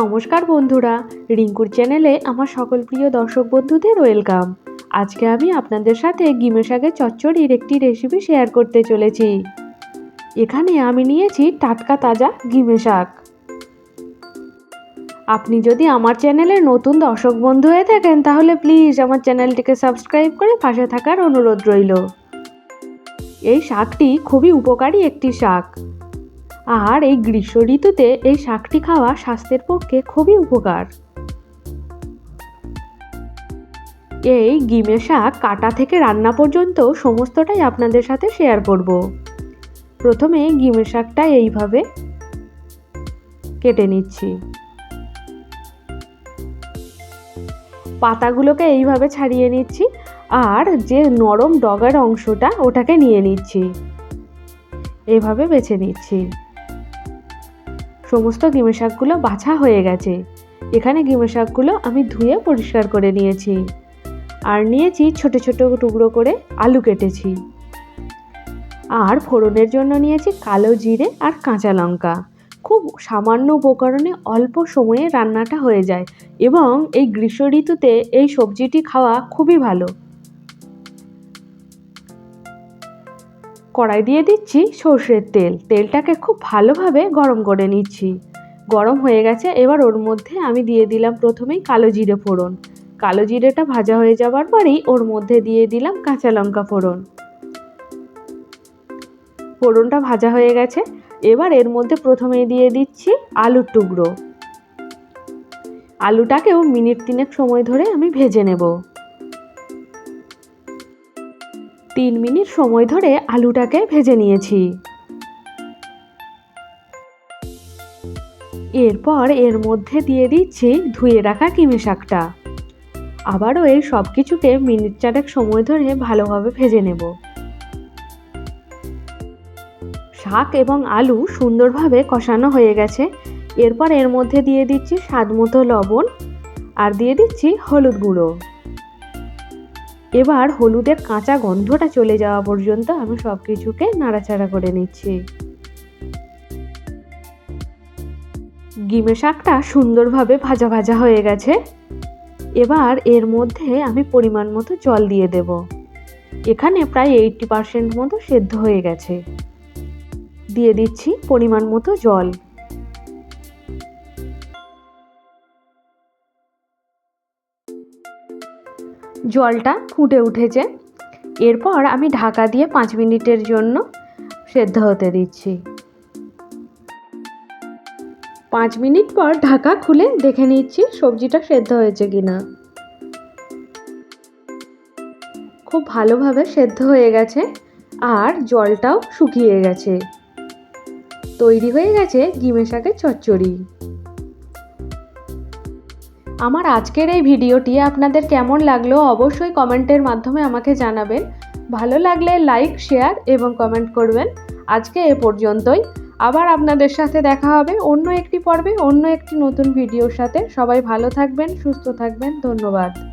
নমস্কার বন্ধুরা, রিঙ্কুর চ্যানেলে আমার সকল প্রিয় দর্শক বন্ধুদের ওয়েলকাম। আজকে আমি আপনাদের সাথে গিমে শাকের চচ্চড়ির একটি রেসিপি শেয়ার করতে চলেছি। এখানে আমি নিয়েছি টাটকা তাজা গিমে শাক। আপনি যদি আমার চ্যানেলের নতুন দর্শক বন্ধু হয়ে থাকেন, তাহলে প্লিজ আমার চ্যানেলটিকে সাবস্ক্রাইব করে পাশে থাকার অনুরোধ রইল। এই শাকটি খুবই উপকারী একটি শাক। আর এই গ্রীষ্ম ঋতুতে এই শাকটি খাওয়া স্বাস্থ্যের পক্ষে খুবই উপকার। এই গিমে শাক কাটা থেকে রান্না পর্যন্ত সমস্তটাই আপনাদের সাথে শেয়ার করব। প্রথমে গিমে শাকটা এইভাবে কেটে নিচ্ছি। পাতাগুলোকে এইভাবে ছাড়িয়ে নিচ্ছি আর যে নরম ডগার অংশটা ওটাকে নিয়ে নিচ্ছি। এভাবে বেছে নিচ্ছি। সমস্ত গিমে শাকগুলো বাছা হয়ে গেছে। এখানে গিমে শাকগুলো আমি ধুয়ে পরিষ্কার করে নিয়েছি। আর নিয়েছি ছোট ছোট টুকরো করে আলু কেটেছি। আর ফোড়নের জন্য নিয়েছি কালো জিরে আর কাঁচা লঙ্কা। খুব সামান্য উপকরণে অল্প সময়ে রান্নাটা হয়ে যায় এবং এই গ্রীষ্ম ঋতুতে এই সবজিটি খাওয়া খুবই ভালো। কড়াই দিয়ে দিচ্ছি সর্ষের তেল। তেলটাকে খুব ভালোভাবে গরম করে নিচ্ছি। গরম হয়ে গেছে, এবার ওর মধ্যে আমি দিয়ে দিলাম প্রথমেই কালো জিরে ফোড়ন। কালো জিরেটা ভাজা হয়ে যাওয়ার পরেই ওর মধ্যে দিয়ে দিলাম কাঁচা লঙ্কা ফোড়ন। ফোড়নটা ভাজা হয়ে গেছে, এবার এর মধ্যে প্রথমেই দিয়ে দিচ্ছি আলুর টুকরো। আলুটাকেও মিনিট তিনেক সময় ধরে আমি ভেজে নেব। তিন মিনিট সময় ধরে আলুটাকে ভেজে নিয়েছি। এরপর এর মধ্যে দিয়ে দিচ্ছি ধুয়ে রাখা কিমি শাকটা। আবারও এই সব কিছুকে মিনিট চারেক সময় ধরে ভালোভাবে ভেজে নেব। শাক এবং আলু সুন্দরভাবে কষানো হয়ে গেছে। এরপর এর মধ্যে দিয়ে দিচ্ছি স্বাদ মতো লবণ আর দিয়ে দিচ্ছি হলুদ গুঁড়ো। এবার হলুদের কাঁচা গন্ধটা চলে যাওয়া পর্যন্ত আমি সব কিছুকে নাড়াচাড়া করে নিচ্ছি। গিমে শাকটা সুন্দরভাবে ভাজা ভাজা হয়ে গেছে। এবার এর মধ্যে আমি পরিমাণ মতো জল দিয়ে দেব। এখানে প্রায় এইটটি পার্সেন্ট মতো সেদ্ধ হয়ে গেছে। দিয়ে দিচ্ছি পরিমাণ মতো জল। জলটা ফুটে উঠেছে। এরপর আমি ঢাকা দিয়ে পাঁচ মিনিটের জন্য সেদ্ধ হতে দিচ্ছি। পাঁচ মিনিট পর ঢাকা খুলে দেখে নিচ্ছি সবজিটা সেদ্ধ হয়েছে কিনা। খুব ভালোভাবে সেদ্ধ হয়ে গেছে আর জলটাও শুকিয়ে গেছে। তৈরি হয়ে গেছে গিমে শাকের চচ্চড়ি। আমার আজকের এই ভিডিওটি আপনাদের কেমন লাগল অবশ্যই কমেন্টের মাধ্যমে আমাকে জানাবেন। ভালো লাগলে লাইক, শেয়ার এবং কমেন্ট করবেন। আজকে এ পর্যন্তই। আবার আপনাদের সাথে দেখা হবে অন্য একটি পর্বে, অন্য একটি নতুন ভিডিওর সাথে। সবাই ভালো থাকবেন, সুস্থ থাকবেন। ধন্যবাদ।